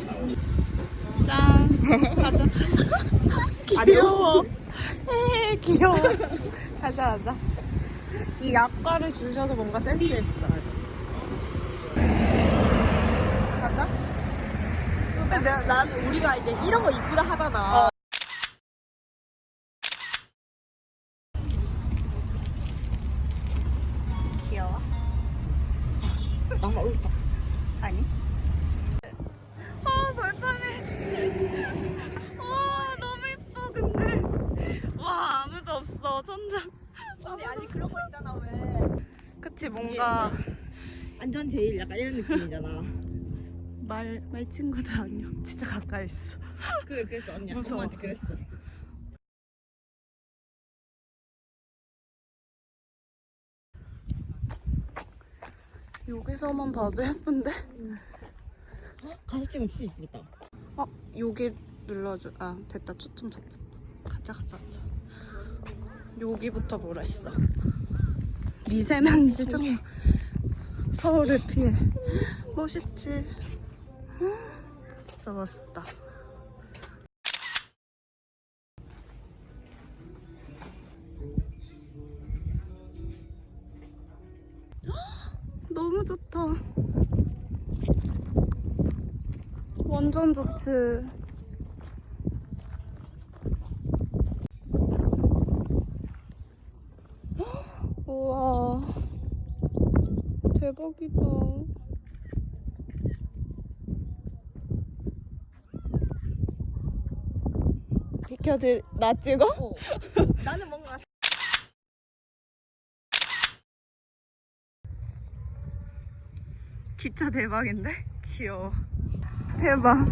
응. 짠. 가자. 귀여워. 에헤, 귀여워. 가자, 가자. 이 약과를 주셔서 뭔가 센스 있어요. 가자. 근데 내가, 나는 우리가 이제 이런 거 이쁘다 하잖아. 귀여워. 너무 울다. 아니? 아, 발판해. 아, 너무 예뻐, 근데. 와, 아무도 없어, 천장. 근데 아니 그치, 뭔가. 안전 제일 약간 이런 느낌이잖아. 말, 말 친구들 안녕. 진짜 가까이 있어. 그래 그랬어 언니. 무서워. 엄마한테 그랬어. 여기서만 봐도 예쁜데? 가서 찍으면 진짜 이쁘겠다. 어, 여기 눌러줘. 아, 됐다. 초점 잡혔다. 가자, 가자, 가자. 여기부터 보라 했어. 미세먼지 좀 서울을 피해. 멋있지? 음, 진짜 멋있다. 너무 좋다. 완전 좋지. 우와. 대박이다. 비켜들, 나 찍어? 어. 나는 뭔가 기차 대박인데? 귀여워. 대박.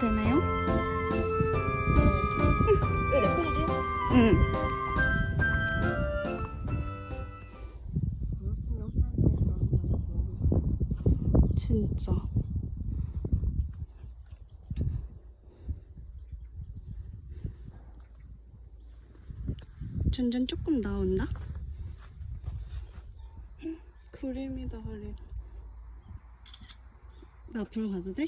되나요? 이거 내 폰이지? 응. 진짜. 점점 조금 나온다? 헉, 그림이다, 할리. 나 앞으로 가도 돼?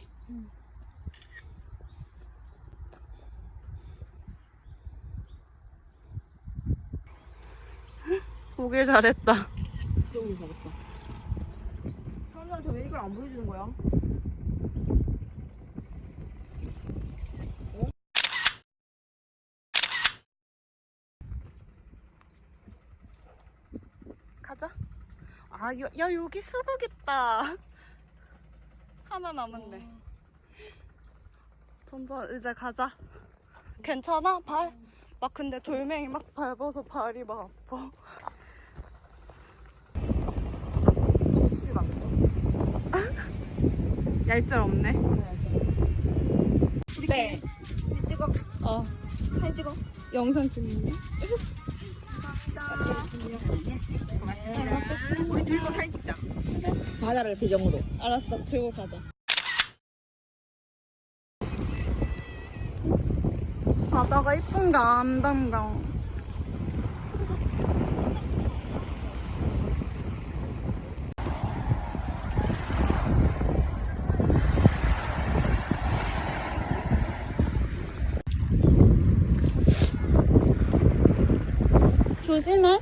오길 잘했다. 진짜 오늘 잘했다. 사람들한테 왜 이걸 안 보여주는 거야? 가자. 아, 야, 야 여기 수국 있다. 하나 남았네. 점점 이제 가자. 괜찮아? 발? 막 근데 돌멩이 막 밟아서 발이 막 아파. 집이 많다. 얄짤 없네. 네. 찍어. 어, 사진 찍어. 영상 찍는데? 우리 들고 사진 찍자. 바다를 배경으로. 알았어, 들고 가자. 바다가 이쁜가 안단가. 조심해.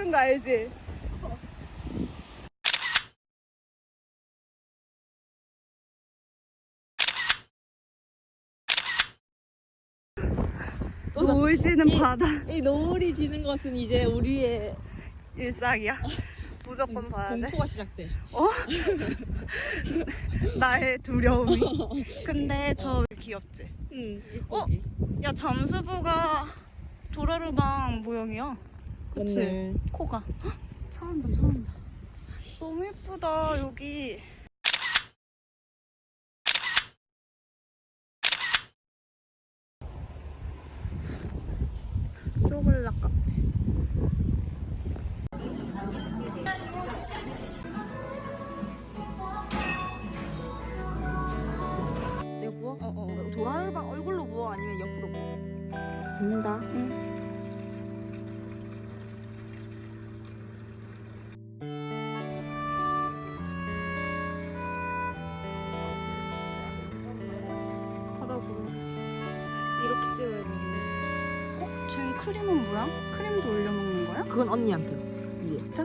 쓴거 알지? 또 나- 노을 지는 이- 바다 이 노을이 지는 것은 이제 우리의 일상이야. 무조건 봐야 돼. 공포가 시작돼. 어? 나의 두려움이. 근데 저 귀엽지? 응. 어? 야 잠수부가 도라르방 모형이야. 그치? 맞네. 코가. 헉, 차 온다 차 온다. 너무 예쁘다 여기. 쪼글락 카페. 크림은 뭐야? 크림도 올려 먹는 거야? 그건 언니한테. 진짜?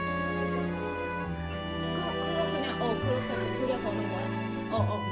그거